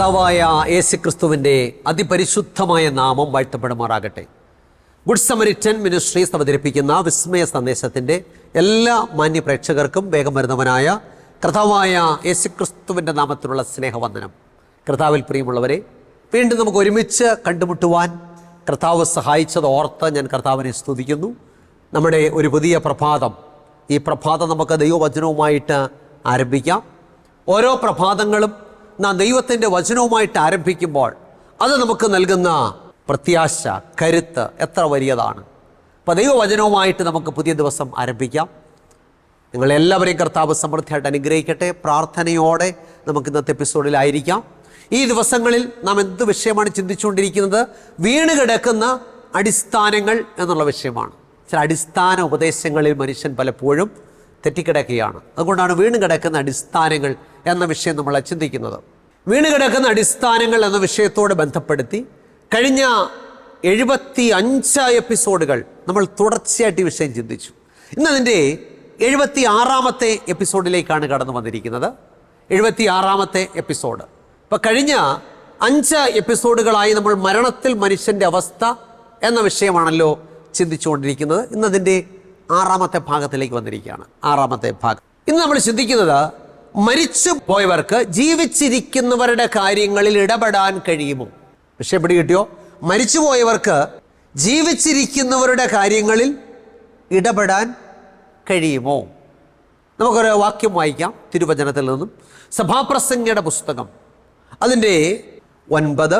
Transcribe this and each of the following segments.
കർത്താവായ യേശുക്രിസ്തുവിന്റെ അതിപരിശുദ്ധമായ നാമം വാഴ്ത്തപ്പെടുമാറാകട്ടെ. ഗുഡ് സമരിറ്റൻ മിനിസ്ട്രീസ് അവതരിപ്പിക്കുന്ന വിസ്മയ സന്ദേശത്തിന്റെ എല്ലാ മാന്യ പ്രേക്ഷകർക്കും വേഗം വരുന്നവനായ കർത്താവായ യേശുക്രിസ്തുവിന്റെ നാമത്തിലുള്ള സ്നേഹവന്ദനം. കർത്താവിൽ പ്രിയമുള്ളവരെ വീണ്ടും നമുക്ക് ഒരുമിച്ച് കണ്ടുമുട്ടുവാൻ കർത്താവ് സഹായിച്ചത് ഓർത്ത് ഞാൻ കർത്താവിനെ സ്തുതിക്കുന്നു. നമ്മുടെ ഒരു പുതിയ പ്രഭാതം. ഈ പ്രഭാതം നമുക്ക് ദൈവവചനവുമായിട്ട് ആരംഭിക്കാം. ഓരോ പ്രഭാതങ്ങളും നാം ദൈവത്തിന്റെ വചനവുമായിട്ട് ആരംഭിക്കുമ്പോൾ അത് നമുക്ക് നൽകുന്ന പ്രത്യാശ കരുത്ത് എത്ര വലിയതാണ്. അപ്പോൾ ദൈവവചനവുമായിട്ട് നമുക്ക് പുതിയ ദിവസം ആരംഭിക്കാം. നിങ്ങളെല്ലാവരെയും കർത്താവ് സമൃദ്ധിയായിട്ട് അനുഗ്രഹിക്കട്ടെ. പ്രാർത്ഥനയോടെ നമുക്ക് ഇന്നത്തെ എപ്പിസോഡിലായിരിക്കാം ഈ ദിവസങ്ങളിൽ നാം എന്ത് വിഷയമാണ് ചിന്തിച്ചുകൊണ്ടിരിക്കുന്നത്? വീണ് കിടക്കുന്ന അടിസ്ഥാനങ്ങൾ എന്നുള്ള വിഷയമാണ്. ചില അടിസ്ഥാന ഉപദേശങ്ങളിൽ മനുഷ്യൻ പലപ്പോഴും തെറ്റിക്കിടക്കുകയാണ്. അതുകൊണ്ടാണ് വീണ് കിടക്കുന്ന അടിസ്ഥാനങ്ങൾ എന്ന വിഷയം നമ്മൾ ചിന്തിക്കുന്നത്. വീണ് കിടക്കുന്ന അടിസ്ഥാനങ്ങൾ എന്ന വിഷയത്തോട് ബന്ധപ്പെടുത്തി കഴിഞ്ഞ എഴുപത്തി അഞ്ച് എപ്പിസോഡുകൾ നമ്മൾ തുടർച്ചയായിട്ട് ഈ വിഷയം ചിന്തിച്ചു. ഇന്ന് അതിന്റെ എഴുപത്തി ആറാമത്തെ എപ്പിസോഡിലേക്കാണ് കടന്നു വന്നിരിക്കുന്നത്. എഴുപത്തി ആറാമത്തെ എപ്പിസോഡ്. ഇപ്പം കഴിഞ്ഞ അഞ്ച് എപ്പിസോഡുകളായി നമ്മൾ മരണത്തിൽ മനുഷ്യന്റെ അവസ്ഥ എന്ന വിഷയമാണല്ലോ ചിന്തിച്ചുകൊണ്ടിരിക്കുന്നത്. ഇന്നതിന്റെ ആറാമത്തെ ഭാഗത്തിലേക്ക് വന്നിരിക്കുകയാണ്. ആറാമത്തെ ഭാഗം. ഇന്ന് നമ്മൾ ചിന്തിക്കുന്നത് മരിച്ചു പോയവർക്ക് ജീവിച്ചിരിക്കുന്നവരുടെ കാര്യങ്ങളിൽ ഇടപെടാൻ കഴിയുമോ? പക്ഷെ എപ്പിടി കിട്ടിയോ? മരിച്ചുപോയവർക്ക് ജീവിച്ചിരിക്കുന്നവരുടെ കാര്യങ്ങളിൽ ഇടപെടാൻ കഴിയുമോ? നമുക്കൊരു വാക്യം വായിക്കാം. തിരുവചനത്തിൽ നിന്നും സഭാപ്രസംഗയുടെ പുസ്തകം. അതിന്റെ ഒൻപത്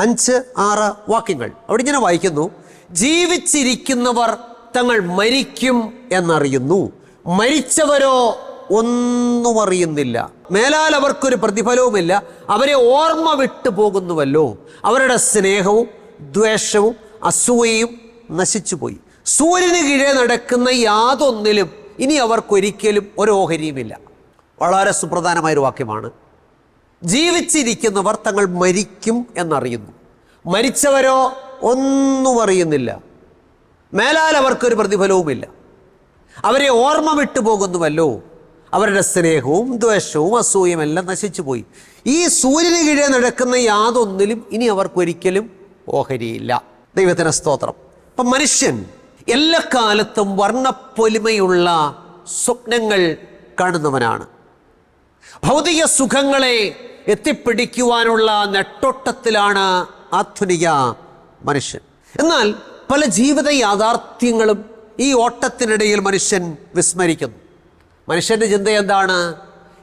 അഞ്ച് ആറ് വാക്യങ്ങൾ. അവിടെ ഇങ്ങനെ വായിക്കുന്നു. ജീവിച്ചിരിക്കുന്നവർ തങ്ങൾ മരിക്കും എന്നറിയുന്നു. മരിച്ചവരോ ഒന്നും അറിയുന്നില്ല. മേലാൽ അവർക്കൊരു പ്രതിഫലവുമില്ല. അവരെ ഓർമ്മ വിട്ടു പോകുന്നുവല്ലോ. അവരുടെ സ്നേഹവും ദ്വേഷവും അസൂയയും നശിച്ചുപോയി. സൂര്യന് കീഴെ നടക്കുന്ന യാതൊന്നിലും ഇനി അവർക്കൊരിക്കലും ഒരു ഓഹരിയുമില്ല. വളരെ സുപ്രധാനമായൊരു വാക്യമാണ്. ജീവിച്ചിരിക്കുന്നവർ തങ്ങൾ മരിക്കും എന്നറിയുന്നു. മരിച്ചവരോ ഒന്നും അറിയുന്നില്ല. മേലാൽ അവർക്കൊരു പ്രതിഫലവുമില്ല. അവരെ ഓർമ്മ വിട്ടു പോകുന്നുവല്ലോ. അവരുടെ സ്നേഹവും ദ്വേഷവും അസൂയും എല്ലാം നശിച്ചു പോയി. ഈ സൂര്യന് കീഴെ നടക്കുന്ന യാതൊന്നിലും ഇനി അവർക്കൊരിക്കലും ഓഹരിയില്ല. ദൈവത്തിന് സ്തോത്രം. അപ്പം മനുഷ്യൻ എല്ലാ കാലത്തും വർണപ്പൊലിമയുള്ള സ്വപ്നങ്ങൾ കാണുന്നവനാണ്. ഭൗതിക സുഖങ്ങളെ എത്തിപ്പിടിക്കുവാനുള്ള നെട്ടോട്ടത്തിലാണ് ആധുനിക മനുഷ്യൻ. എന്നാൽ പല ജീവിത യാഥാർത്ഥ്യങ്ങളും ഈ ഓട്ടത്തിനിടയിൽ മനുഷ്യൻ വിസ്മരിക്കുന്നു. മനുഷ്യന്റെ ചിന്ത എന്താണ്?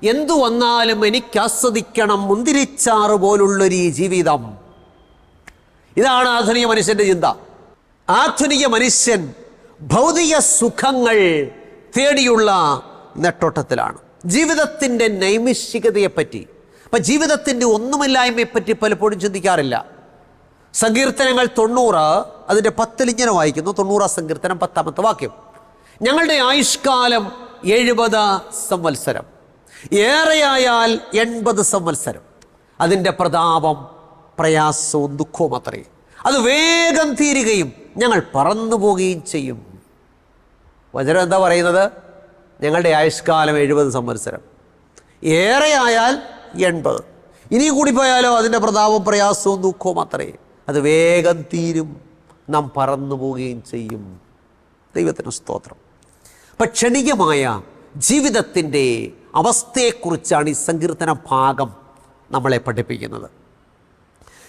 എന്തു വന്നാലും എനിക്ക് ആസ്വദിക്കണം മുന്തിരിച്ചാറ് പോലുള്ളൊരു ഈ ജീവിതം. ഇതാണ് ആധുനിക മനുഷ്യന്റെ ചിന്ത. ആധുനിക മനുഷ്യൻ ഭൗതിക സുഖങ്ങൾ തേടിയുള്ള നെട്ടോട്ടത്തിലാണ്. ജീവിതത്തിന്റെ നൈമിഷികതയെപ്പറ്റി അപ്പം ജീവിതത്തിന്റെ ഒന്നുമില്ലായ്മയെപ്പറ്റി പലപ്പോഴും ചിന്തിക്കാറില്ല. സങ്കീർത്തനങ്ങൾ തൊണ്ണൂറ് അതിന്റെ പത്തിൽ ഇങ്ങനെ വായിക്കുന്നു തൊണ്ണൂറാം സങ്കീർത്തനം പത്താമത്തെ വാക്യം. ഞങ്ങളുടെ ആയുഷ്കാലം എഴുപത് സംവത്സരം. ഏറെയായാൽ എൺപത് സംവത്സരം. അതിന്റെ പ്രതാപം പ്രയാസവും ദുഃഖവും അത്രേ. അത് വേഗം തീരുകയും ഞങ്ങൾ പറന്നു പോവുകയും ചെയ്യും. വചനം എന്താ പറയുന്നത്? ഞങ്ങളുടെ ആയുഷ്കാലം എഴുപത് സംവത്സരം. ഏറെയായാൽ എൺപത്. ഇനി കൂടി പോയാലോ? അതിന്റെ പ്രതാപം പ്രയാസവും ദുഃഖവും അത്രേ. അത് വേഗം തീരും. നാം പറന്നു പോവുകയും ചെയ്യും. ദൈവത്തിന് സ്തോത്രം. അപ്പം ക്ഷണികമായ ജീവിതത്തിന്റെ അവസ്ഥയെക്കുറിച്ചാണ് ഈ സങ്കീർത്തന ഭാഗം നമ്മളെ പഠിപ്പിക്കുന്നത്.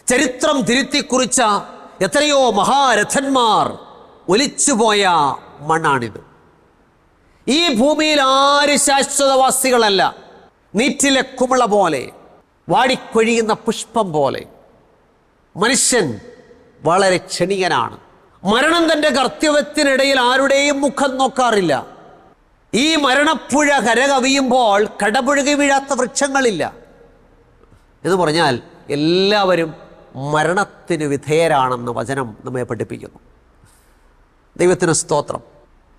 ചരിത്രം തിരുത്തിക്കുറിച്ച എത്രയോ മഹാരഥന്മാർ ഒലിച്ചുപോയ മണ്ണാണിത്. ഈ ഭൂമിയിൽ ആര് ശാശ്വതവാസികളല്ല? നീറ്റിലെ കുമിള പോലെ വാടിക്കൊഴിയുന്ന പുഷ്പം പോലെ മനുഷ്യൻ വളരെ ക്ഷണികനാണ്. മരണം തന്റെ കർത്തവ്യത്തിനിടയിൽ ആരുടെയും മുഖം നോക്കാറില്ല. ഈ മരണപ്പുഴ കരകവിയുമ്പോൾ കടപുഴകി വീഴാത്ത വൃക്ഷങ്ങളില്ല. എന്ന് പറഞ്ഞാൽ എല്ലാവരും മരണത്തിന് വിധേയരാണെന്ന് വചനം നമ്മെ പഠിപ്പിക്കുന്നു. ദൈവത്തിന് സ്തോത്രം.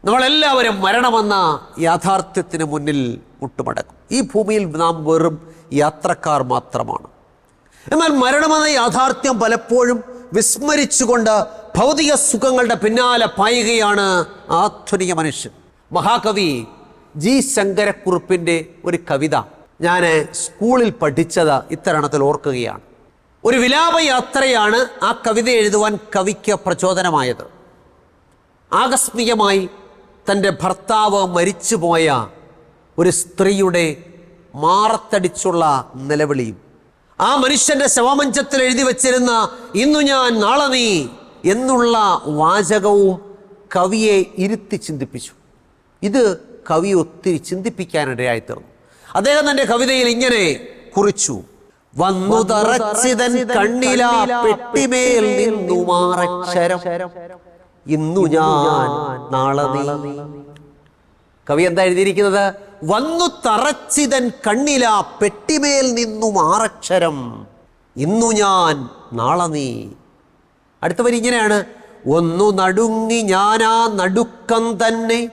നമ്മളെല്ലാവരും മരണമെന്ന യാഥാർത്ഥ്യത്തിന് മുന്നിൽ മുട്ടുമടക്കും. ഈ ഭൂമിയിൽ നാം വെറും യാത്രക്കാർ മാത്രമാണ്. എന്നാൽ മരണമെന്ന യാഥാർത്ഥ്യം പലപ്പോഴും വിസ്മരിച്ചുകൊണ്ട് ഭൗതിക സുഖങ്ങളുടെ പിന്നാലെ പായുകയാണ് ആധുനിക മനുഷ്യൻ. മഹാകവി ജി ശങ്കരക്കുറുപ്പിന്റെ ഒരു കവിത ഞാൻ സ്കൂളിൽ പഠിച്ചത് ഇത്തരണത്തിൽ ഓർക്കുകയാണ്. ഒരു വിലാപയാത്രയാണ് ആ കവിത എഴുതുവാൻ കവിക്ക് പ്രചോദനമായത്. ആകസ്മികമായി തന്റെ ഭർത്താവ് മരിച്ചുപോയ ഒരു സ്ത്രീയുടെ മാറത്തടിച്ചുള്ള നിലവിളിയും ആ മനുഷ്യന്റെ ശവമഞ്ചത്തിൽ എഴുതി വച്ചിരുന്ന ഇന്നു ഞാൻ നാളെ നീ എന്നുള്ള വാചകവും കവിയെ ഇരുത്തി ചിന്തിപ്പിച്ചു. ഇത് കവി ഒത്തിരി ചിന്തിപ്പിക്കാനിടയായി തീർന്നു അദ്ദേഹം തന്റെ കവിതയിൽ ഇങ്ങനെ കുറിച്ചു. വന്നു തറച്ചിതൻ കണ്ണിലാ പെട്ടിമേൽ നിന്നു മാറക്ഷരം. ഇന്നു ഞാൻ നാളെ നീ കവി എന്താ എഴുതിയിരിക്കുന്നത്? വന്നു തറച്ചിതൻ കണ്ണിലാ പെട്ടിമേൽ നിന്നും ആറക്ഷരം ഇന്നു ഞാൻ നാളെ നീ. അടുത്ത വരി ഇങ്ങനെയാണ്. ഒന്നു നടുങ്ങി ഞാനാ നടുക്കം തന്നെ.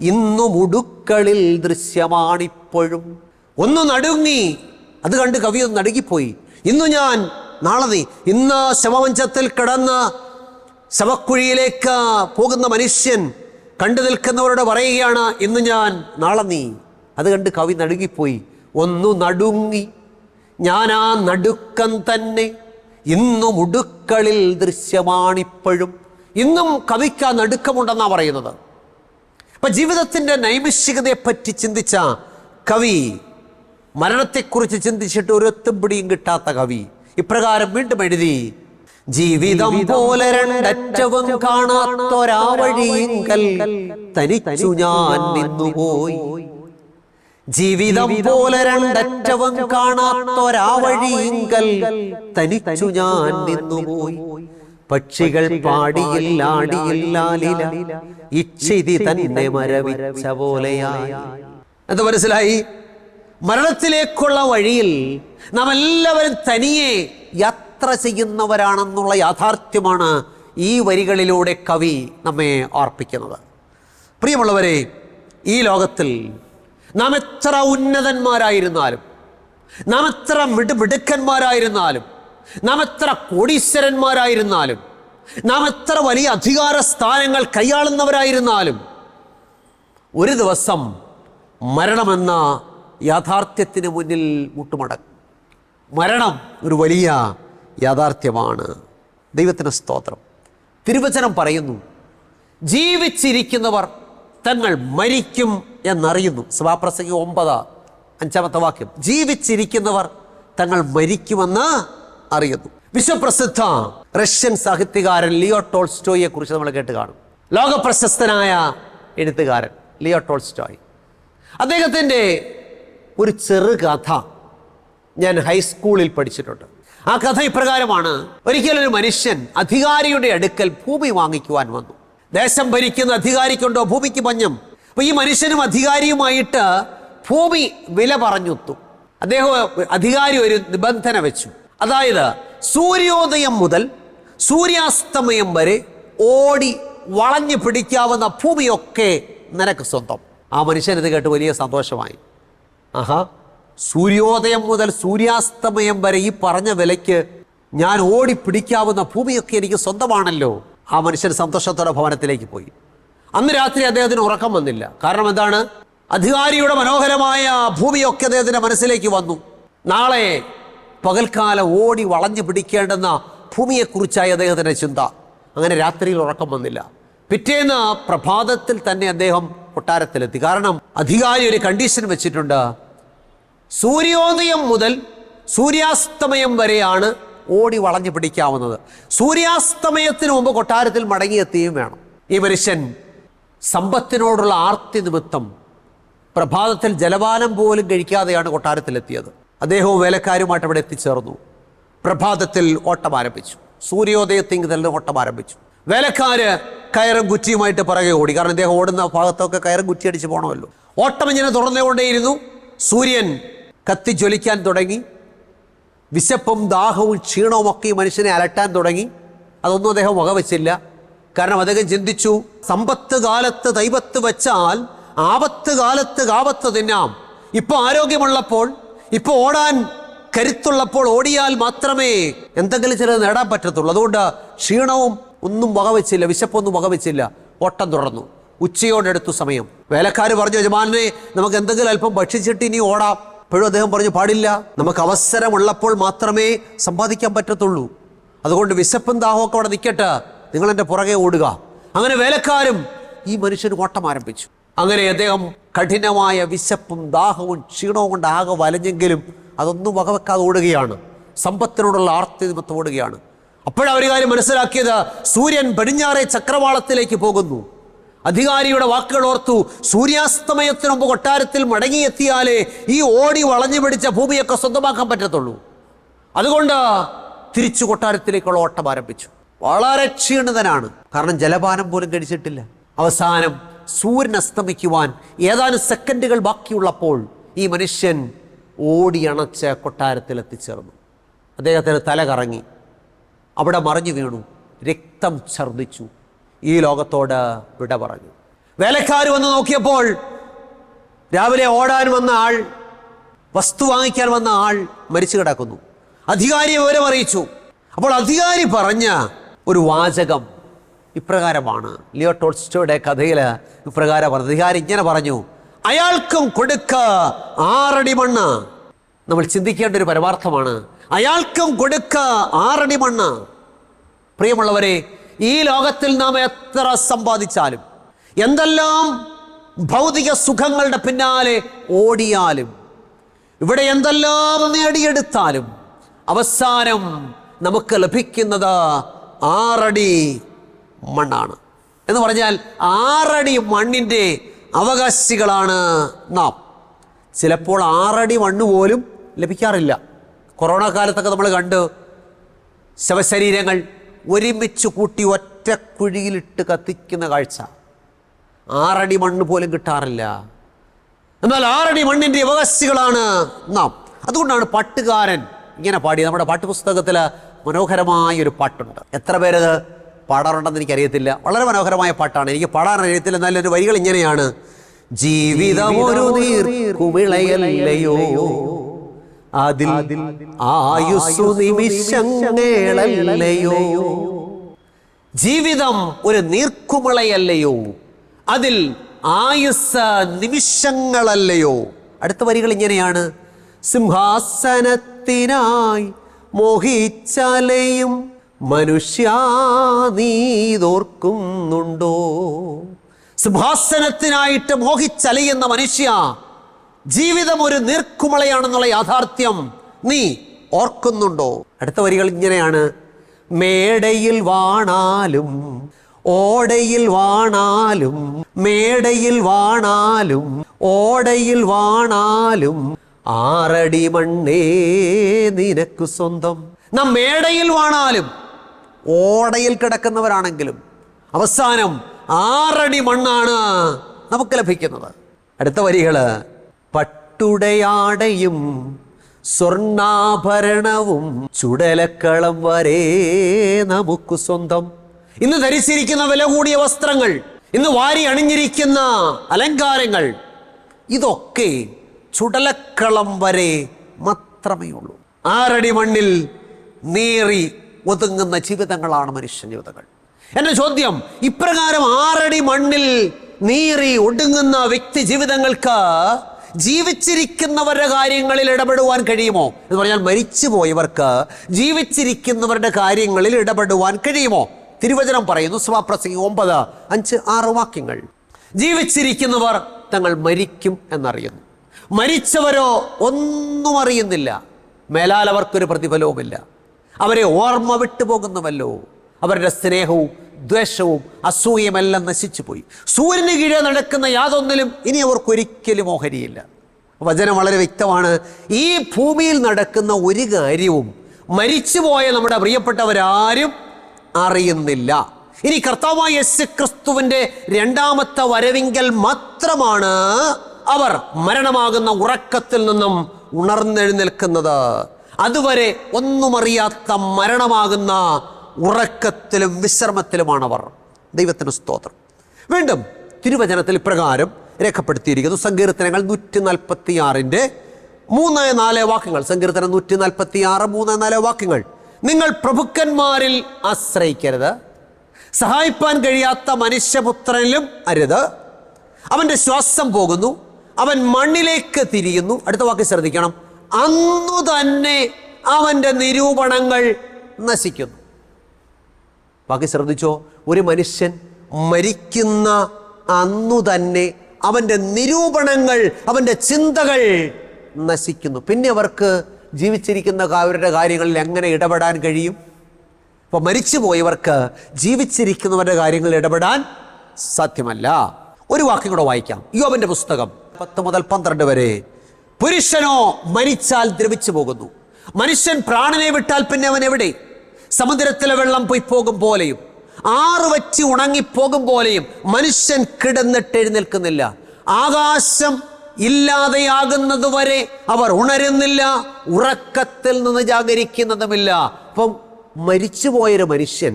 ഇന്നു മുടുക്കളിൽ ദൃശ്യമാണിപ്പോഴും. ഒന്ന് നടുങ്ങി. അത് കണ്ട് കവി ഒന്ന് നടുങ്ങിപ്പോയി. ഇന്നു ഞാൻ നാളെ നീ. ഇന്ന് ശവമഞ്ചത്തിൽ കിടന്ന് ശവക്കുഴിയിലേക്ക് പോകുന്ന മനുഷ്യൻ കണ്ടു നിൽക്കുന്നവരോട് പറയുകയാണ് ഇന്ന് ഞാൻ നാളെ നീ. അത് കണ്ട് കവി നടുങ്ങിപ്പോയി. ഒന്നു നടുങ്ങി ഞാൻ ആ നടുക്കം തന്നെ. ഇന്നു മുടുക്കളിൽ ദൃശ്യമാണിപ്പോഴും. ഇന്നും കവിക്ക് ആ നടുക്കമുണ്ടെന്നാണ് പറയുന്നത്. അപ്പൊ ജീവിതത്തിന്റെ നൈമിഷികതയെപ്പറ്റി ചിന്തിച്ച കവി മരണത്തെക്കുറിച്ച് ചിന്തിച്ചിട്ട് ഒരു ഒത്തുപിടിയും കിട്ടാത്ത കവി. ഇപ്രകാരം വീണ്ടും എഴുതി ജീവിതം പോലെ രണ്ടറ്റവും കാണാത്തൊരാവഴിയെങ്കൽ തനിച്ചു ഞാൻ നിന്നുപോയി. ജീവിതം പോലെ രണ്ടറ്റവും കാണാത്തൊരാവഴിയെങ്കൽ തനിച്ചു ഞാൻ നിന്നുപോയി. പക്ഷികൾ പാടിയില്ലാടിയില്ലാലില ഇച്ഛിതി തന്നെ മരവിച്ച പോലെയായി. എന്ത് മനസ്സിലായി? മരണത്തിലേക്കുള്ള വഴിയിൽ നാം എല്ലാവരും തനിയെ യാത്ര ചെയ്യുന്നവരാണെന്നുള്ള യാഥാർത്ഥ്യമാണ് ഈ വരികളിലൂടെ കവി നമ്മെ ഓർപ്പിക്കുന്നത് പ്രിയമുള്ളവരെ ഈ ലോകത്തിൽ നാം എത്ര ഉന്നതന്മാരായിരുന്നാലും നാം എത്ര മിടു മിടുക്കന്മാരായിരുന്നാലും നാം എത്ര കോടീശ്വരന്മാരായിരുന്നാലും നാം എത്ര വലിയ അധികാര സ്ഥാനങ്ങൾ കൈയാളുന്നവരായിരുന്നാലും ഒരു ദിവസം മരണമെന്ന യാഥാർത്ഥ്യത്തിന് മുന്നിൽ മുട്ടുമടക്കും മരണം ഒരു വലിയ യാഥാർത്ഥ്യമാണ്. ദൈവത്തിന് സ്തോത്രം. തിരുവചനം പറയുന്നു ജീവിച്ചിരിക്കുന്നവർ തങ്ങൾ മരിക്കും എന്നറിയുന്നു. സഭാപ്രസംഗി ഒമ്പത് അഞ്ചാമത്തെ വാക്യം. ജീവിച്ചിരിക്കുന്നവർ തങ്ങൾ മരിക്കുമെന്ന് അറിയുന്നു. വിശ്വപ്രസിദ്ധ റഷ്യൻ സാഹിത്യകാരൻ ലിയോ ടോൾസ്റ്റോയെ കുറിച്ച് നമ്മൾ കേട്ട് കാണും. ലോകപ്രശസ്തനായ എഴുത്തുകാരൻ ലിയോ ടോൾസ്റ്റോയ്. അദ്ദേഹത്തിന്റെ ഒരു ചെറുകഥ ഞാൻ ഹൈസ്കൂളിൽ പഠിച്ചിട്ടുണ്ട്. ആ കഥ ഇപ്രകാരമാണ്. ഒരിക്കലൊരു മനുഷ്യൻ അധികാരിയുടെ അടുക്കൽ ഭൂമി വാങ്ങിക്കുവാൻ വന്നു. ദേശം ഭരിക്കുന്ന അധികാരിക്കുണ്ടോ ഭൂമിക്ക് പഞ്ഞം അപ്പൊ ഈ മനുഷ്യനും അധികാരിയുമായിട്ട് ഭൂമി വില പറഞ്ഞുത്തു. അദ്ദേഹം അധികാരി ഒരു നിബന്ധന വെച്ചു. അതായത് സൂര്യോദയം മുതൽ സൂര്യാസ്തമയം വരെ ഓടി വളഞ്ഞു പിടിക്കാവുന്ന ഭൂമിയൊക്കെ നിനക്ക് സ്വന്തം. ആ മനുഷ്യൻ ഇത് കേട്ട് വലിയ സന്തോഷമായി. ആഹാ. സൂര്യോദയം മുതൽ സൂര്യാസ്തമയം വരെ ഈ പറഞ്ഞ വിലയ്ക്ക് ഞാൻ ഓടി പിടിക്കാവുന്ന ഭൂമിയൊക്കെ എനിക്ക് സ്വന്തമാണല്ലോ. ആ മനുഷ്യൻ സന്തോഷത്തോടെ ഭവനത്തിലേക്ക് പോയി. അന്ന് രാത്രി അദ്ദേഹത്തിന് ഉറക്കം വന്നില്ല. കാരണം എന്താണ്? അധികാരിയുടെ മനോഹരമായ ഭൂമിയൊക്കെ അദ്ദേഹത്തിന്റെ മനസ്സിലേക്ക് വന്നു. നാളെ പകൽക്കാലം ഓടി വളഞ്ഞു പിടിക്കേണ്ടുന്ന ഭൂമിയെക്കുറിച്ചായി അദ്ദേഹത്തിന്റെ ചിന്ത. അങ്ങനെ രാത്രിയിൽ ഉറക്കം വന്നില്ല. പിറ്റേന്ന് പ്രഭാതത്തിൽ തന്നെ അദ്ദേഹം കൊട്ടാരത്തിലെത്തി. കാരണം അധികാരി ഒരു കണ്ടീഷൻ വെച്ചിട്ടുണ്ട്. സൂര്യോദയം മുതൽ സൂര്യാസ്തമയം വരെയാണ് ഓടി വളഞ്ഞു പിടിക്കാവുന്നത്. സൂര്യാസ്തമയത്തിന് മുമ്പ് കൊട്ടാരത്തിൽ മടങ്ങിയെത്തുകയും വേണം. ഈ മനുഷ്യൻ സമ്പത്തിനോടുള്ള ആർത്തി നിമിത്തം പ്രഭാതത്തിൽ ജലപാനം പോലും കഴിക്കാതെയാണ് കൊട്ടാരത്തിലെത്തിയത്. അദ്ദേഹവും വേലക്കാരുമായിട്ട് അവിടെ എത്തിച്ചേർന്നു. പ്രഭാതത്തിൽ ഓട്ടം ആരംഭിച്ചു. സൂര്യോദയത്തിങ്ക് തന്നെ ഓട്ടം ആരംഭിച്ചു. വേലക്കാര് കയറും കുറ്റിയുമായിട്ട് പിറകെ ഓടി. കാരണം ഇദ്ദേഹം ഓടുന്ന ഭാഗത്തൊക്കെ കയറും കുറ്റി അടിച്ച് പോകണമല്ലോ ഓട്ടം ഇങ്ങനെ തുടർന്നുകൊണ്ടേയിരുന്നു. സൂര്യൻ കത്തിജ്വലിക്കാൻ തുടങ്ങി. വിശപ്പും ദാഹവും ക്ഷീണവും ഒക്കെ ഈ മനുഷ്യനെ അലട്ടാൻ തുടങ്ങി. അതൊന്നും അദ്ദേഹം വകവച്ചില്ല. കാരണം അദ്ദേഹം ചിന്തിച്ചു സമ്പത്ത് കാലത്ത് ദൈവത്ത് വച്ചാൽ ആപത്ത് കാലത്ത് കാപത്ത് തിന്നാം. ഇപ്പോൾ ആരോഗ്യമുള്ളപ്പോൾ ഇപ്പോൾ ഓടാൻ കരുത്തുള്ളപ്പോൾ ഓടിയാൽ മാത്രമേ എന്തെങ്കിലും ചിലത് നേടാൻ പറ്റത്തുള്ളൂ. അതുകൊണ്ട് ക്ഷീണവും ഒന്നും വകവെച്ചില്ല വിശപ്പൊന്നും വകവെച്ചില്ല. ഓട്ടം തുടർന്നു. ഉച്ചയോടെടുത്തു സമയം. വേലക്കാർ പറഞ്ഞു യജമാനെ നമുക്ക് എന്തെങ്കിലും അല്പം ഭക്ഷിച്ചിട്ട് ഇനി ഓടാം. അപ്പോഴും അദ്ദേഹം പറഞ്ഞു പാടില്ല. നമുക്ക് അവസരമുള്ളപ്പോൾ മാത്രമേ സമ്പാദിക്കാൻ പറ്റത്തുള്ളൂ. അതുകൊണ്ട് വിശപ്പും ദാഹമൊക്കെ അവിടെ നിൽക്കട്ടെ നിങ്ങൾ എന്റെ പുറകെ ഓടുക. അങ്ങനെ വേലക്കാരും ഈ മനുഷ്യന് ഓട്ടം ആരംഭിച്ചു. അങ്ങനെ അദ്ദേഹം കഠിനമായ വിശപ്പും ദാഹവും ക്ഷീണവും കൊണ്ട് ആകെ വലഞ്ഞെങ്കിലും അതൊന്നും വകവെക്കാതെ ഓടുകയാണ്. സമ്പത്തിനോടുള്ള ആർത്തി നിമിത്തം ഓടുകയാണ്. അപ്പോഴവർ കാര്യം മനസ്സിലാക്കിയത്. സൂര്യൻ പടിഞ്ഞാറെ ചക്രവാളത്തിലേക്ക് പോകുന്നു. അധികാരിയുടെ വാക്കുകൾ ഓർത്തു സൂര്യാസ്തമയത്തിന് മുമ്പ് കൊട്ടാരത്തിൽ മടങ്ങിയെത്തിയാലേ ഈ ഓടി വളഞ്ഞു പിടിച്ച ഭൂമിയൊക്കെ സ്വന്തമാക്കാൻ പറ്റത്തുള്ളൂ. അതുകൊണ്ട് തിരിച്ചു കൊട്ടാരത്തിലേക്കുള്ള ഓട്ടം ആരംഭിച്ചു. വളരെ ക്ഷീണിതനാണ്. കാരണം ജലപാനം പോലും കഴിച്ചിട്ടില്ല. അവസാനം സൂര്യൻ അസ്തമിക്കുവാൻ ഏതാനും സെക്കൻഡുകൾ ബാക്കിയുള്ളപ്പോൾ ഈ മനുഷ്യൻ ഓടിയണച്ച് കൊട്ടാരത്തിൽ എത്തിച്ചേർന്നു. അദ്ദേഹത്തിന് തല കറങ്ങി. അവിടെ മറിഞ്ഞു വീണു. രക്തം ഛർദ്ദിച്ചു. ഈ ലോകത്തോട് വിട പറഞ്ഞു. വേലക്കാർ വന്ന് നോക്കിയപ്പോൾ രാവിലെ ഓടാൻ വന്ന ആൾ വസ്തു വാങ്ങിക്കാൻ വന്ന ആൾ മരിച്ചു കിടക്കുന്നു. അധികാരി വിവരം അറിയിച്ചു. അപ്പോൾ അധികാരി പറഞ്ഞ ഒരു വാചകം ഇപ്രകാരമാണ്. ലിയോ ടോൾസ്റ്റോയുടെ കഥയിൽ ഇപ്രകാരം പറഞ്ഞു അധികാരി ഇങ്ങനെ പറഞ്ഞു അയാൾക്കും കൊടുക്ക ആറടി മണ്ണ്. നമ്മൾ ചിന്തിക്കേണ്ട ഒരു പരമാർത്ഥമാണ്. അയാൾക്കും കൊടുക്ക ആറടി മണ്ണ്. പ്രിയമുള്ളവരെ ഈ ലോകത്തിൽ നാം എത്ര സമ്പാദിച്ചാലും എന്തെല്ലാം ഭൗതിക സുഖങ്ങളുടെ പിന്നാലെ ഓടിയാലും ഇവിടെ എന്തെല്ലാം നേടിയെടുത്താലും അവസാനം നമുക്ക് ലഭിക്കുന്നത് ആറടി മണ്ണാണ്. എന്ന് പറഞ്ഞാൽ ആറടി മണ്ണിന്റെ അവകാശികളാണ് നാം. ചിലപ്പോൾ ആറടി മണ്ണ് പോലും ലഭിക്കാറില്ല. കൊറോണ കാലത്തൊക്കെ നമ്മൾ കണ്ട് ശവശരീരങ്ങൾ ഒരുമിച്ച് കൂട്ടി ഒറ്റ കുഴിയിലിട്ട് കത്തിക്കുന്ന കാഴ്ച. ആറടി മണ്ണ് പോലും കിട്ടാറില്ല. എന്നാൽ ആറടി മണ്ണിന്റെ അവകാശികളാണ് നാം. അതുകൊണ്ടാണ് പാട്ടുകാരൻ ഇങ്ങനെ പാടി നമ്മുടെ പാട്ടുപുസ്തകത്തിൽ മനോഹരമായ ഒരു പാട്ടുണ്ട്. എത്ര പേരത് പാടാറുണ്ടെന്ന് എനിക്കറിയത്തില്ല. വളരെ മനോഹരമായ പാട്ടാണ്. എനിക്ക് പാടാൻ അറിയത്തില്ല. എന്നാലും വരികൾ ഇങ്ങനെയാണ്. ജീവിതമൊരു നീർക്കുമിളയല്ലയോ അതിൽ ആയുസ്സു നിമിഷങ്ങളല്ലയോ? ജീവിതം ഒരു നീർക്കുമളയല്ലയോ? അതിൽ ആയുസ് നിമിഷങ്ങളല്ലയോ? അടുത്ത വരികൾ ഇങ്ങനെയാണ്. സിംഹാസനത്തിനായി മോഹിച്ചാലയും മനുഷ്യാ നീതോർക്കുന്നുണ്ടോ സിംഹാസനത്തിനായിട്ട് മോഹിച്ചലയുന്ന മനുഷ്യ ജീവിതം ഒരു നീർക്കുമളയാണെന്നുള്ള യാഥാർത്ഥ്യം നീ ഓർക്കുന്നുണ്ടോ? അടുത്ത വരികൾ ഇങ്ങനെയാണ്. മേടയിൽ വാണാലും ഓടയിൽ വാണാലും മേടയിൽ വാണാലും ഓടയിൽ വാണാലും ആറടി മണ്ണേ നിനക്ക് സ്വന്തം. നാം മേടയിൽ വാണാലും ഓടയിൽ കിടക്കുന്നവരാണെങ്കിലും അവസാനം ആറടി മണ്ണാണ് നമുക്ക് ലഭിക്കുന്നത്. അടുത്ത വരികൾ പട്ടുടയാടയും സ്വർണാഭരണവും ചുടലക്കളം വരെ നമുക്ക് സ്വന്തം. ഇന്ന് ധരിച്ചിരിക്കുന്ന വില കൂടിയ വസ്ത്രങ്ങൾ ഇന്ന് വാരി അണിഞ്ഞിരിക്കുന്ന അലങ്കാരങ്ങൾ ഇതൊക്കെ ചുടലക്കളം വരെ മാത്രമേ ഉള്ളൂ. ആരടി മണ്ണിൽ നീറി ഒതുങ്ങുന്ന ജീവിതങ്ങളാണ് മനുഷ്യ ജീവിതങ്ങൾ. എന്റെ ചോദ്യം ഇപ്രകാരം ആറടി മണ്ണിൽ നീറി ഒടുങ്ങുന്ന വ്യക്തി ജീവിതങ്ങൾക്ക് ജീവിച്ചിരിക്കുന്നവരുടെ കാര്യങ്ങളിൽ ഇടപെടുവാൻ കഴിയുമോ? എന്ന് പറഞ്ഞാൽ മരിച്ചുപോയവർക്ക് ജീവിച്ചിരിക്കുന്നവരുടെ കാര്യങ്ങളിൽ ഇടപെടുവാൻ കഴിയുമോ? തിരുവചനം പറയുന്നു സ്വാപ്രസി ഒമ്പത് അഞ്ച് ആറ് വാക്യങ്ങൾ. ജീവിച്ചിരിക്കുന്നവർ തങ്ങൾ മരിക്കും എന്നറിയുന്നു. മരിച്ചവരോ ഒന്നും അറിയുന്നില്ല. മേലാൽ അവർക്കൊരു പ്രതിഫലവുമില്ല. അവരെ ഓർമ്മ വിട്ടുപോകുന്നുവല്ലോ. അവരുടെ സ്നേഹവും ദ്വേഷവും അസൂയമെല്ലാം നശിച്ചുപോയി. സൂര്യന് കീഴെ നടക്കുന്ന യാതൊന്നിലും ഇനി അവർക്കൊരിക്കലും ഓഹരിയില്ല. വചനം വളരെ വ്യക്തമാണ്. ഈ ഭൂമിയിൽ നടക്കുന്ന ഒരു കാര്യവും മരിച്ചുപോയ നമ്മുടെ പ്രിയപ്പെട്ടവരാരും അറിയുന്നില്ല. ഇനി കർത്താവായ യേശു ക്രിസ്തുവിന്റെ രണ്ടാമത്തെ വരവിങ്കൽ മാത്രമാണ് അവർ മരണമാകുന്ന ഉറക്കത്തിൽ നിന്നും ഉണർന്നെഴുന്നേൽക്കുന്നത്. അതുവരെ ഒന്നും അറിയാത്ത മരണമാകുന്ന ഉറക്കത്തിലും വിശ്രമത്തിലുമാണവർ. ദൈവത്തിന് സ്തോത്രം. വീണ്ടും തിരുവചനത്തിൽ പ്രകാരം രേഖപ്പെടുത്തിയിരിക്കുന്നു. സങ്കീർത്തനങ്ങൾ നൂറ്റി നാൽപ്പത്തിയാറിന്റെ മൂന്ന് നാല് വാക്യങ്ങൾ. സങ്കീർത്തനം നൂറ്റി നാൽപ്പത്തി ആറ് മൂന്ന് നാല് വാക്യങ്ങൾ. നിങ്ങൾ പ്രഭുക്കന്മാരിൽ ആശ്രയിക്കരുത്. സഹായിപ്പാൻ കഴിയാത്ത മനുഷ്യപുത്രനിലും അരുത്. അവന്റെ ശ്വാസം പോകുന്നു. അവൻ മണ്ണിലേക്ക് തിരിയുന്നു. അടുത്ത വാക്ക് ശ്രദ്ധിക്കണം. അന്നു തന്നെ അവന്റെ നിരൂപണങ്ങൾ നശിക്കുന്നു. ബാക്കി ശ്രദ്ധിച്ചോ ഒരു മനുഷ്യൻ മരിക്കുന്ന അന്നു തന്നെ അവന്റെ നിരൂപണങ്ങൾ അവന്റെ ചിന്തകൾ നശിക്കുന്നു. പിന്നെ അവർക്ക് ജീവിച്ചിരിക്കുന്ന അവരുടെ കാര്യങ്ങളിൽ എങ്ങനെ ഇടപെടാൻ കഴിയും? അപ്പോൾ മരിച്ചുപോയവർക്ക് ജീവിച്ചിരിക്കുന്നവരുടെ കാര്യങ്ങളിൽ ഇടപെടാൻ സാധ്യമല്ല. ഒരു വാക്യം കൂടെ വായിക്കാം. യോബിന്റെ പുസ്തകം പത്ത് മുതൽ പന്ത്രണ്ട് വരെ. പുരുഷനോ മരിച്ചാൽ ദ്രവിച്ചു പോകുന്നു. മനുഷ്യൻ പ്രാണനെ വിട്ടാൽ പിന്നെ അവൻ എവിടെ? സമുദ്രത്തിലെ വെള്ളം പോയി പോകും പോലെയും ആറ് വച്ച് ഉണങ്ങിപ്പോകും പോലെയും മനുഷ്യൻ കിടന്നിട്ട് എഴുന്നേൽക്കുന്നില്ല ആകാശം ഇല്ലാതെയാകുന്നത് വരെ അവർ ഉണരുന്നില്ല ഉറക്കത്തിൽ നിന്ന് ജാഗരിക്കുന്നതുമില്ല. അപ്പം മരിച്ചുപോയൊരു മനുഷ്യൻ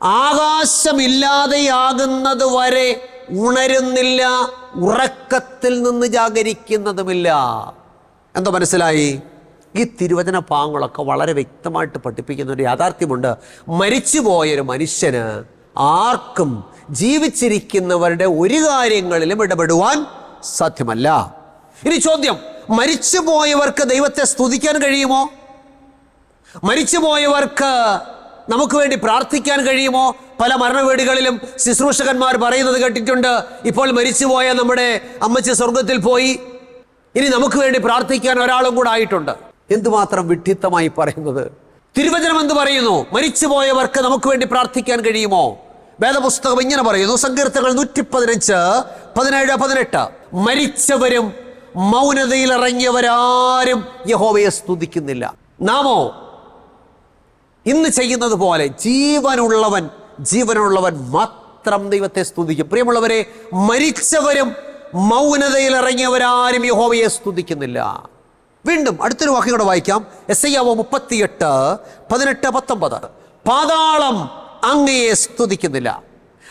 ആകാശമില്ലാതെയാകുന്നത് വരെ ഉണരുന്നില്ല ഉറക്കത്തിൽ നിന്ന് ജാഗരിക്കുന്നതുമില്ല. എന്തോ മനസ്സിലായി? ഈ തിരുവചന പാങ്ങളൊക്കെ വളരെ വ്യക്തമായിട്ട് പഠിപ്പിക്കുന്ന ഒരു യാഥാർത്ഥ്യമുണ്ട്. മരിച്ചുപോയൊരു മനുഷ്യന് ആർക്കും ജീവിച്ചിരിക്കുന്നവരുടെ ഒരു കാര്യങ്ങളിലും ഇടപെടുവാൻ സാധ്യമല്ല. ഇനി ചോദ്യം മരിച്ചുപോയവർക്ക് ദൈവത്തെ സ്തുതിക്കാൻ കഴിയുമോ? മരിച്ചുപോയവർക്ക് നമുക്ക് വേണ്ടി പ്രാർത്ഥിക്കാൻ കഴിയുമോ? പല മരണവീടുകളിലും ശുശ്രൂഷകന്മാർ പറയുന്നത് കേട്ടിട്ടുണ്ട് ഇപ്പോൾ മരിച്ചുപോയ നമ്മുടെ അമ്മച്ചി സ്വർഗത്തിൽ പോയി. ഇനി നമുക്ക് വേണ്ടി പ്രാർത്ഥിക്കാൻ ഒരാളും കൂടെ ആയിട്ടുണ്ട്. എന്തുമാത്രം വിഡ്ഢിത്തമായി പറയുന്നത്? തിരുവചനം എന്ത് പറയുന്നു? മരിച്ചുപോയവർക്ക് നമുക്ക് വേണ്ടി പ്രാർത്ഥിക്കാൻ കഴിയുമോ? വേദപുസ്തകം ഇങ്ങനെ പറയുന്നു സങ്കീർത്തകൾ നൂറ്റി പതിനഞ്ച് പതിനേഴ് പതിനെട്ട്. മരിച്ചവരും മൗനതയിൽ ഇറങ്ങിയവരാരും യഹോവയെ സ്തുതിക്കുന്നില്ല. നാമോ ഇന്ന് ചെയ്യുന്നത് പോലെ ജീവനുള്ളവൻ ജീവനുള്ളവൻ മാത്രം ദൈവത്തെ സ്തുതിക്കും. പ്രിയമുള്ളവരെ മരിച്ചവരും മൗനതയിൽ ഇറങ്ങിയവരാരും യഹോവയെ സ്തുതിക്കുന്നില്ല. വീണ്ടും അടുത്തൊരു വാക്യം കൂടെ വായിക്കാം. എസ് ഐ ആവോ മുപ്പത്തിയെട്ട് പതിനെട്ട് പത്തൊമ്പത്. പാതാളം അങ്ങയെ സ്തുതിക്കുന്നില്ല.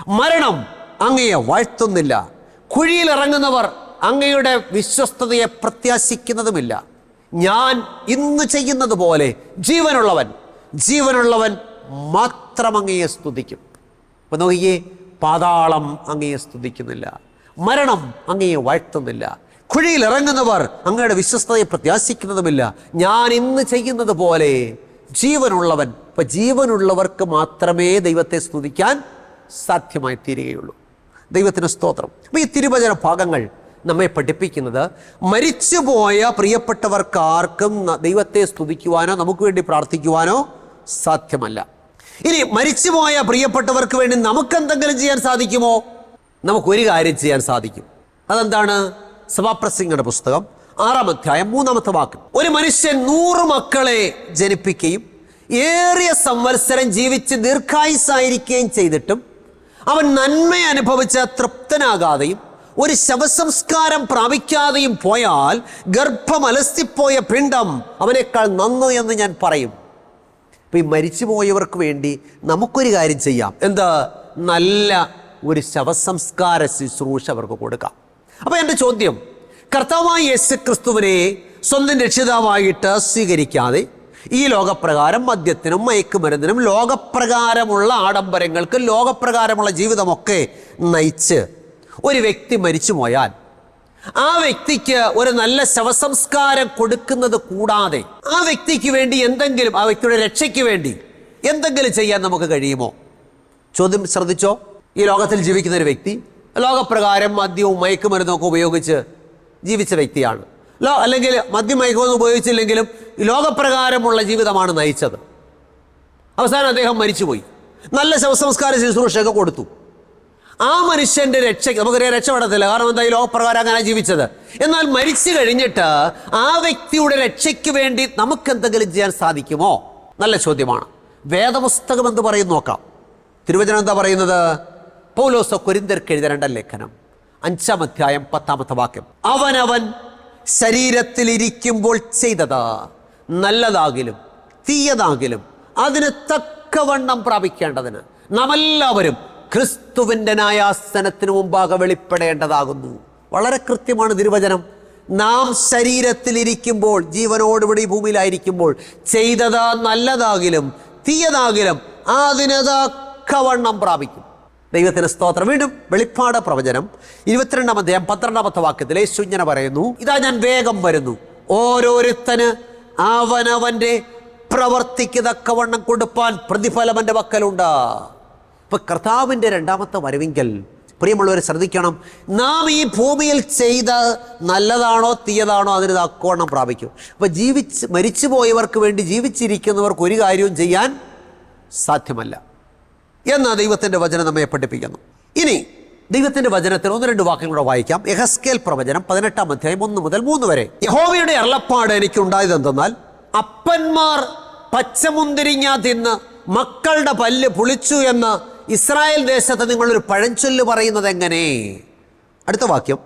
മരണം അങ്ങയെ വാഴ്ത്തുന്നില്ല. കുഴിയിൽ ഇറങ്ങുന്നവർ അങ്ങയുടെ വിശ്വസ്തതയെ പ്രത്യാശിക്കുന്നതുമില്ല. ഞാൻ ഇന്ന് ചെയ്യുന്നത് പോലെ ജീവനുള്ളവൻ ജീവനുള്ളവൻ മാത്രം അങ്ങയെ സ്തുതിക്കും. അപ്പൊ നോക്കിയേ പാതാളം അങ്ങയെ സ്തുതിക്കുന്നില്ല. മരണം അങ്ങയെ വാഴ്ത്തുന്നില്ല. കുഴിയിൽ ഇറങ്ങുന്നവർ അങ്ങയുടെ വിശ്വസ്തയെ പ്രത്യാശിക്കുന്നതുമില്ല. ഞാൻ ഇന്ന് ചെയ്യുന്നത് പോലെ ജീവനുള്ളവൻ ഇപ്പൊ ജീവനുള്ളവർക്ക് മാത്രമേ ദൈവത്തെ സ്തുതിക്കാൻ സാധ്യമായി തീരുകയുള്ളൂ. ദൈവത്തിന് സ്തോത്രം. അപ്പൊ ഈ തിരുവചന ഭാഗങ്ങൾ നമ്മെ പഠിപ്പിക്കുന്നത് മരിച്ചുപോയ പ്രിയപ്പെട്ടവർക്ക് ആർക്കും ദൈവത്തെ സ്തുതിക്കുവാനോ നമുക്ക് വേണ്ടി പ്രാർത്ഥിക്കുവാനോ സാധ്യമല്ല. ഇനി മരിച്ചുപോയ പ്രിയപ്പെട്ടവർക്ക് വേണ്ടി നമുക്ക് എന്തെങ്കിലും ചെയ്യാൻ സാധിക്കുമോ? നമുക്ക് ഒരു കാര്യം ചെയ്യാൻ സാധിക്കും. അതെന്താണ്? സഭാപ്രസിംഗയുടെ പുസ്തകം ആറാം അധ്യായം മൂന്നാമത്തെ വാക്ക് ഒരു മനുഷ്യൻ നൂറ് മക്കളെ ജനിപ്പിക്കുകയും ഏറിയ സംവത്സരം ജീവിച്ച് ദീർഘായുസായിരിക്കുകയും ചെയ്തിട്ടും അവൻ നന്മ അനുഭവിച്ച തൃപ്തനാകാതെയും ഒരു ശവസംസ്കാരം പ്രാപിക്കാതെയും പോയാൽ ഗർഭമലസ്തിപ്പോയ പിണ്ടം അവനേക്കാൾ നന്നു എന്ന് ഞാൻ പറയും. അപ്പം ഈ മരിച്ചുപോയവർക്ക് വേണ്ടി നമുക്കൊരു കാര്യം ചെയ്യാം. എന്താ? നല്ല ഒരു ശവസംസ്കാര ശുശ്രൂഷ അവർക്ക് കൊടുക്കാം. അപ്പൊ എന്റെ ചോദ്യം കർത്താവായ യേശു ക്രിസ്തുവിനെ സ്വന്തം രക്ഷിതാവായിട്ട് സ്വീകരിക്കാതെ ഈ ലോകപ്രകാരം മദ്യത്തിനും മയക്കുമരുന്നിനും ലോകപ്രകാരമുള്ള ആഡംബരങ്ങൾക്ക് ലോകപ്രകാരമുള്ള ജീവിതമൊക്കെ നയിച്ച് ഒരു വ്യക്തി മരിച്ചു പോയാൽ ആ വ്യക്തിക്ക് ഒരു നല്ല ശവസംസ്കാരം കൊടുക്കുന്നത് കൂടാതെ ആ വ്യക്തിക്ക് വേണ്ടി എന്തെങ്കിലും ആ വ്യക്തിയുടെ രക്ഷയ്ക്ക് വേണ്ടി എന്തെങ്കിലും ചെയ്യാൻ നമുക്ക് കഴിയുമോ? ചോദ്യം ശ്രദ്ധിച്ചോ? ഈ ലോകത്തിൽ ജീവിക്കുന്ന ഒരു വ്യക്തി ലോകപ്രകാരം മദ്യവും മയക്കുമരുന്നും ഒക്കെ ഉപയോഗിച്ച് ജീവിച്ച വ്യക്തിയാണ്. ലോ അല്ലെങ്കിൽ മദ്യം മയക്കുമൊന്നും ഉപയോഗിച്ചില്ലെങ്കിലും ലോകപ്രകാരമുള്ള ജീവിതമാണ് നയിച്ചത്. അവസാനം അദ്ദേഹം മരിച്ചുപോയി. നല്ല ശവസംസ്കാര ശുശ്രൂഷയൊക്കെ കൊടുത്തു. ആ മനുഷ്യന്റെ രക്ഷയ്ക്ക് നമുക്കറിയാം രക്ഷപ്പെടത്തില്ല കാരണം എന്താ ഈ ലോകപ്രകാരം അങ്ങനെ ജീവിച്ചത്? എന്നാൽ മരിച്ചു കഴിഞ്ഞിട്ട് ആ വ്യക്തിയുടെ രക്ഷയ്ക്ക് വേണ്ടി നമുക്ക് എന്തെങ്കിലും ചെയ്യാൻ സാധിക്കുമോ? നല്ല ചോദ്യമാണ്. വേദപുസ്തകം എന്ന് പറയും നോക്കാം. തിരുവചനം എന്താ പറയുന്നത്? പൗലോസ കൊരിന്തർക്ക് രണ്ടാം ലേഖനം അഞ്ചാം അധ്യായം പത്താമത്തെ വാക്യം. അവനവൻ ശരീരത്തിൽ ഇരിക്കുമ്പോൾ ചെയ്തത് നല്ലതാകിലും തീയതാകിലും അതിന് തക്കവണ്ണം പ്രാപിക്കേണ്ടതിന് നാം എല്ലാവരും ക്രിസ്തുവിന്റെ ന്യായാസനത്തിന് മുമ്പാകെ വെളിപ്പെടേണ്ടതാകുന്നു. വളരെ കൃത്യമാണ് തിരുവചനം. നാം ശരീരത്തിലിരിക്കുമ്പോൾ ജീവനോടുകൂടി ജീവനോടുപടി ഭൂമിയിലായിരിക്കുമ്പോൾ ചെയ്തത് നല്ലതാകിലും തീയതാകിലും അതിനതാക്കവണ്ണം പ്രാപിക്കും. ദൈവത്തിന് സ്തോത്രം. വീണ്ടും വെളിപ്പാട് പ്രവചനം. ഇരുപത്തിരണ്ടാം അധ്യായം പന്ത്രണ്ടാമത്തെ വാക്യത്തിൽ യേശു ഇങ്ങനെ പറയുന്നു. ഇതാ ഞാൻ വേഗം വരുന്നു. ഓരോരുത്തന് അവനവന്റെ പ്രവർത്തിക്ക് തക്കവണ്ണം കൊടുപ്പാൻ പ്രതിഫലം എന്റെ പക്കലുണ്ട്. ഇപ്പൊ കർത്താവിന്റെ രണ്ടാമത്തെ വരവിങ്കൽ പ്രിയമുള്ളവരെ ശ്രദ്ധിക്കണം. നാം ഈ ഭൂമിയിൽ ചെയ്ത നല്ലതാണോ തീയതാണോ അതിന് തക്കവണ്ണം പ്രാപിക്കും. അപ്പൊ ജീവിച്ച് മരിച്ചു പോയവർക്ക് വേണ്ടി ജീവിച്ചിരിക്കുന്നവർക്ക് ഒരു കാര്യവും ചെയ്യാൻ സാധ്യമല്ല. എന്ന് ദൈവത്തിന്റെ വചനം നമ്മെ പഠിപ്പിക്കുന്നു. ഇനി ദൈവത്തിന്റെ വചനത്തിൽ ഒന്ന് രണ്ട് വാക്യങ്ങളൂടെ വായിക്കാം. യഹസ്കേൽ പ്രവചനം പതിനെട്ടാം അധ്യായം ഒന്ന് മുതൽ മൂന്ന് വരെ. യഹോവയുടെ അരുളപ്പാട് എനിക്കുണ്ടായത് എന്തെന്നാൽ അപ്പന്മാർ പച്ചമുന്തിരിങ്ങ തിന്ന് മക്കളുടെ പല്ല് പുളിച്ചു എന്ന് ഇസ്രായേൽ ദേശത്ത് നിങ്ങളൊരു പഴഞ്ചൊല്ല് പറയുന്നത് എങ്ങനെ? അടുത്ത വാക്യം.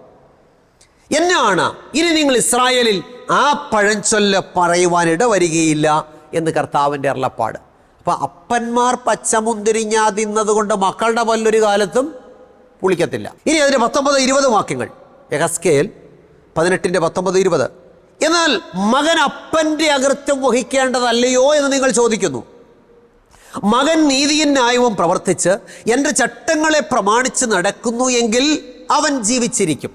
എന്നാണ് ഇനി നിങ്ങൾ ഇസ്രായേലിൽ ആ പഴഞ്ചൊല്ല് പറയുവാനിട വരികയില്ല എന്ന് കർത്താവിന്റെ അരുളപ്പാട്. അപ്പൊ അപ്പന്മാർ പച്ചമുന്തിരിഞ്ഞ തിന്നതുകൊണ്ട് മക്കളുടെ പല്ലൊരു കാലത്തും പുളിക്കത്തില്ല. ഇനി അതിന്റെ പത്തൊമ്പത് ഇരുപത് വാക്യങ്ങൾ. യഹസ്കേൽ പതിനെട്ടിന്റെ പത്തൊമ്പത് ഇരുപത്. എന്നാൽ മകൻ അപ്പന്റെ അകൃത്യം വഹിക്കേണ്ടതല്ലയോ എന്ന് നിങ്ങൾ ചോദിക്കുന്നു. മകൻ നീതിയും ന്യായവും പ്രവർത്തിച്ച് എന്റെ ചട്ടങ്ങളെ പ്രമാണിച്ച് നടക്കുന്നു എങ്കിൽ അവൻ ജീവിച്ചിരിക്കും.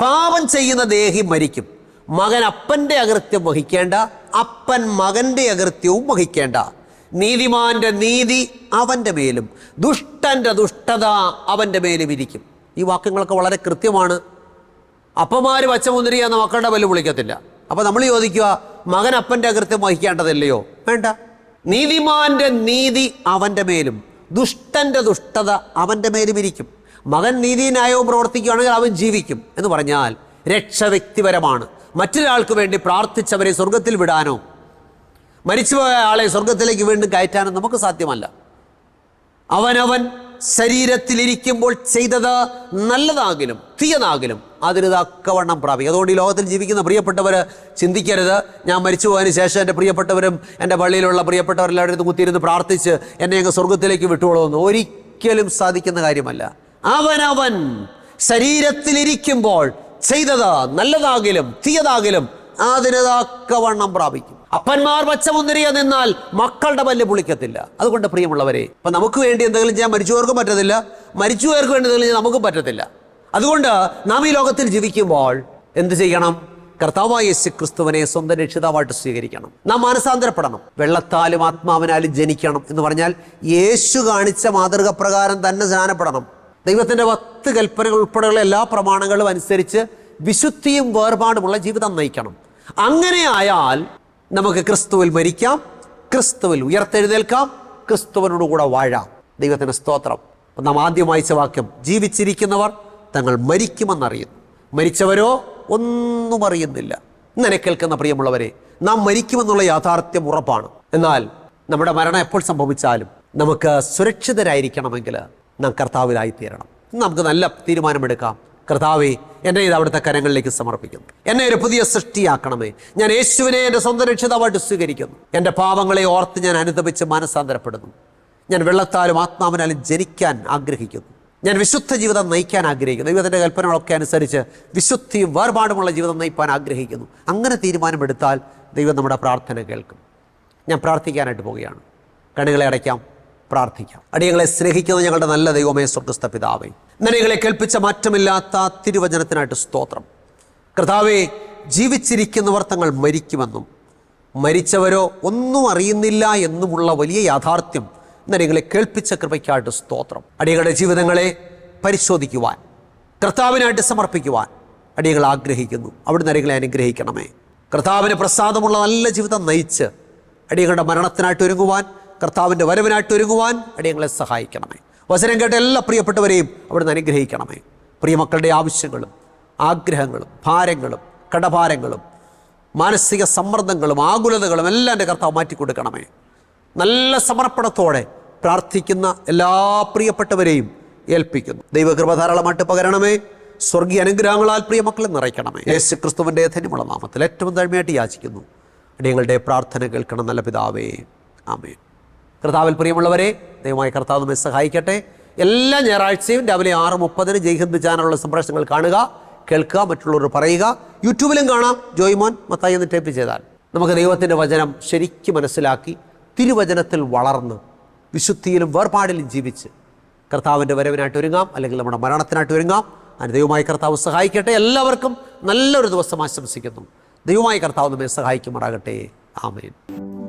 പാപം ചെയ്യുന്ന ദേഹി മരിക്കും. മകൻ അപ്പന്റെ അകൃത്യം വഹിക്കേണ്ട അപ്പൻ മകന്റെ അകൃത്യവും വഹിക്കേണ്ട. നീതിമാന്റെ നീതി അവന്റെ മേലും. ദുഷ്ടന്റെ ദുഷ്ടത അവന്റെ മേലും ഇരിക്കും. ഈ വാക്യങ്ങളൊക്കെ വളരെ കൃത്യമാണ്. അപ്പന്മാർ പച്ചമുന്തിരി എന്ന മക്കളുടെ പല്ല് വിളിക്കത്തില്ല. അപ്പോൾ നമ്മൾ ചോദിക്കുക മകൻ അപ്പന്റെ അകൃത്യം വഹിക്കേണ്ടതല്ലയോ? വേണ്ട. നീതിമാന്റെ നീതി അവന്റെ മേലും. ദുഷ്ടന്റെ ദുഷ്ടത അവന്റെ മേലും ഇരിക്കും. മകൻ നീതി ന്യായവും പ്രവർത്തിക്കുകയാണെങ്കിൽ അവൻ ജീവിക്കും എന്ന് പറഞ്ഞാൽ രക്ഷ വ്യക്തിപരമാണ്. മറ്റൊരാൾക്ക് വേണ്ടി പ്രാർത്ഥിച്ചവരെ സ്വർഗത്തിൽ വിടാനോ മരിച്ചുപോയ ആളെ സ്വർഗത്തിലേക്ക് വീണ്ടും കയറ്റാനും നമുക്ക് സാധ്യമല്ല. അവനവൻ ശരീരത്തിലിരിക്കുമ്പോൾ ചെയ്തത് നല്ലതാകിലും തീയതാകിലും അതിന് തക്കവണ്ണം പ്രാപിക്കും. അതുകൊണ്ട് ഈ ലോകത്തിൽ ജീവിക്കുന്ന പ്രിയപ്പെട്ടവർ ചിന്തിക്കരുത്. ഞാൻ മരിച്ചു പോയതിന് ശേഷം എന്റെ പ്രിയപ്പെട്ടവരും എന്റെ പള്ളിയിലുള്ള പ്രിയപ്പെട്ടവരെല്ലാവരും അടുത്ത് കുത്തിയിരുന്ന് പ്രാർത്ഥിച്ച് എന്നെ അങ്ങ് സ്വർഗത്തിലേക്ക് വിട്ടുകൊള്ളുമെന്ന് ഒരിക്കലും സാധിക്കുന്ന കാര്യമല്ല. അവനവൻ ശരീരത്തിലിരിക്കുമ്പോൾ ചെയ്തത് നല്ലതാകിലും തീയതാകിലും അതിന് തക്കവണ്ണം പ്രാപിക്കും. അപ്പന്മാർ പച്ചമുന്തിരിയ നിന്നാൽ മക്കളുടെ പല്ല് പുളിക്കത്തില്ല. അതുകൊണ്ട് പ്രിയമുള്ളവരെ അപ്പൊ നമുക്ക് വേണ്ടി എന്തെങ്കിലും ചെയ്യാൻ മരിച്ചവർക്കും പറ്റത്തില്ല മരിച്ചവർക്ക് വേണ്ടി എന്തെങ്കിലും ചെയ്യാൻ നമുക്കും പറ്റത്തില്ല. അതുകൊണ്ട് നാം ഈ ലോകത്തിൽ ജീവിക്കുമ്പോൾ എന്ത് ചെയ്യണം? കർത്താവായ യേശു ക്രിസ്തുവിനെ സ്വന്തം രക്ഷിതാവായിട്ട് സ്വീകരിക്കണം. നാം മാനസാന്തരപ്പെടണം. വെള്ളത്താലും ആത്മാവിനാലും ജനിക്കണം എന്ന് പറഞ്ഞാൽ യേശു കാണിച്ച മാതൃക പ്രകാരം തന്നെ സ്നാനപ്പെടണം ദൈവത്തിന്റെ പത്ത് കൽപ്പനകൾ ഉൾപ്പെടെയുള്ള എല്ലാ പ്രമാണങ്ങളും അനുസരിച്ച് വിശുദ്ധിയും വേർപാടുമുള്ള ജീവിതം നയിക്കണം. അങ്ങനെ ആയാൽ നമുക്ക് ക്രിസ്തുവിൽ മരിക്കാം ക്രിസ്തുവിൽ ഉയർത്തെഴുന്നേൽക്കാം ക്രിസ്തുവിനോട് കൂടെ വാഴാം. ദൈവത്തിന്റെ സ്തോത്രം. നാം ആദ്യം വായിച്ച വാക്യം ജീവിച്ചിരിക്കുന്നവർ തങ്ങൾ മരിക്കുമെന്നറിയുന്നു. മരിച്ചവരോ ഒന്നും അറിയുന്നില്ല. ഇങ്ങനെ കേൾക്കുന്ന പ്രിയമുള്ളവരെ നാം മരിക്കുമെന്നുള്ള യാഥാർത്ഥ്യം ഉറപ്പാണ്. എന്നാൽ നമ്മുടെ മരണം എപ്പോൾ സംഭവിച്ചാലും നമുക്ക് സുരക്ഷിതരായിരിക്കണമെങ്കിൽ നാം കർത്താവിലായി തീരണം. നമുക്ക് നല്ല തീരുമാനമെടുക്കാം. കർത്താവെ എന്നെ ഇത് അവിടുത്തെ കരങ്ങളിലേക്ക് സമർപ്പിക്കുന്നു. എന്നെ ഒരു പുതിയ സൃഷ്ടിയാക്കണമേ. ഞാൻ യേശുവിനെ എന്റെ സ്വന്തം രക്ഷിതാവായിട്ട് സ്വീകരിക്കുന്നു. എന്റെ പാവങ്ങളെ ഓർത്ത് ഞാൻ അനുദപിച്ച് മാനസാന്തരപ്പെടുന്നു. ഞാൻ വെള്ളത്താലും ആത്മാവിനാലും ജനിക്കാൻ ആഗ്രഹിക്കുന്നു. ഞാൻ വിശുദ്ധ ജീവിതം നയിക്കാൻ ആഗ്രഹിക്കുന്നു. ദൈവത്തിന്റെ കൽപ്പനകളൊക്കെ അനുസരിച്ച് വിശുദ്ധിയും വേർപാടുമുള്ള ജീവിതം നയിപ്പാൻ ആഗ്രഹിക്കുന്നു. അങ്ങനെ തീരുമാനമെടുത്താൽ ദൈവം നമ്മുടെ പ്രാർത്ഥന കേൾക്കും. ഞാൻ പ്രാർത്ഥിക്കാനായിട്ട് പോവുകയാണ്. കണ്ണുകളെ അടയ്ക്കാം. പ്രാർത്ഥിക്കാം. അടിയങ്ങളെ സ്നേഹിക്കുന്ന ഞങ്ങളുടെ നല്ല ദൈവമേ സ്വർഗസ്ഥ പിതാവേ. നരകളെ കേൾപ്പിച്ച മാറ്റമില്ലാത്ത തിരുവചനത്തിനായിട്ട് സ്തോത്രം. കർത്താവെ ജീവിച്ചിരിക്കുന്നവർ തങ്ങൾ മരിക്കുമെന്നും മരിച്ചവരോ ഒന്നും അറിയുന്നില്ല എന്നുമുള്ള വലിയ യാഥാർത്ഥ്യം നരകളെ കേൾപ്പിച്ച കൃപയ്ക്കായിട്ട് സ്തോത്രം. അടിയങ്ങളുടെ ജീവിതങ്ങളെ പരിശോധിക്കുവാൻ കർത്താവിനായിട്ട് സമർപ്പിക്കുവാൻ അടിയങ്ങൾ ആഗ്രഹിക്കുന്നു. അവിടെ നരങ്ങളെ അനുഗ്രഹിക്കണമേ. കർത്താവിന് പ്രസാദമുള്ള നല്ല ജീവിതം നയിച്ച് അടിയങ്ങളുടെ മരണത്തിനായിട്ട് ഒരുങ്ങുവാൻ കർത്താവിന്റെ വരവിനായിട്ട് ഒരുങ്ങുവാൻ അടിയങ്ങളെ സഹായിക്കണമേ. വചനം കേട്ട എല്ലാ പ്രിയപ്പെട്ടവരെയും അവിടുന്ന് അനുഗ്രഹിക്കണമേ. പ്രിയമക്കളുടെ ആവശ്യങ്ങളും ആഗ്രഹങ്ങളും ഭാരങ്ങളും കടഭാരങ്ങളും മാനസിക സമ്മർദ്ദങ്ങളും ആകുലതകളും എല്ലാം എന്റെ കർത്താവ് മാറ്റിക്കൊടുക്കണമേ. നല്ല സമർപ്പണത്തോടെ പ്രാർത്ഥിക്കുന്ന എല്ലാ പ്രിയപ്പെട്ടവരെയും ഏൽപ്പിക്കുന്നു. ദൈവകൃപ ധാരാളമായിട്ട് പകരണമേ. സ്വർഗീയ അനുഗ്രഹങ്ങളാൽ പ്രിയമക്കളെ നിറയ്ക്കണമേ. യേശു ക്രിസ്തുവിന്റെ ധന്യമുള്ള നാമത്തിൽ ഏറ്റവും താഴ്മയായിട്ട് യാചിക്കുന്നു. അടിയങ്ങളുടെ പ്രാർത്ഥന കേൾക്കണം നല്ല പിതാവേ. ആമേൻ. കർത്താവിൽ പ്രിയമുള്ളവരെ ദയവായി കർത്താവ് നമ്മെ സഹായിക്കട്ടെ. എല്ലാ ഞായറാഴ്ചയും രാവിലെ ആറ് മുപ്പതിന് ജയ്ഹിന്ദ് ചാനലുള്ള സംപ്രേഷണങ്ങൾ കാണുക കേൾക്കുക മറ്റുള്ളവർ പറയുക. യൂട്യൂബിലും കാണാം. ജോയ്മോൻ മത്തായി എന്ന് ടൈപ്പ് ചെയ്താൽ. നമുക്ക് ദൈവത്തിന്റെ വചനം ശരിക്കും മനസ്സിലാക്കി തിരുവചനത്തിൽ വളർന്ന് വിശുദ്ധിയിലും വേർപാടിലും ജീവിച്ച് കർത്താവിന്റെ വരവിനായിട്ട് ഒരുങ്ങാം അല്ലെങ്കിൽ നമ്മുടെ മരണത്തിനായിട്ട് ഒരുങ്ങാം. അതിന് ദൈവമായി കർത്താവ് സഹായിക്കട്ടെ. എല്ലാവർക്കും നല്ലൊരു ദിവസം ആശംസിക്കുന്നു. ദൈവമായി കർത്താവ് നമ്മെ സഹായിക്കുമാറാകട്ടെ. ആമേൻ.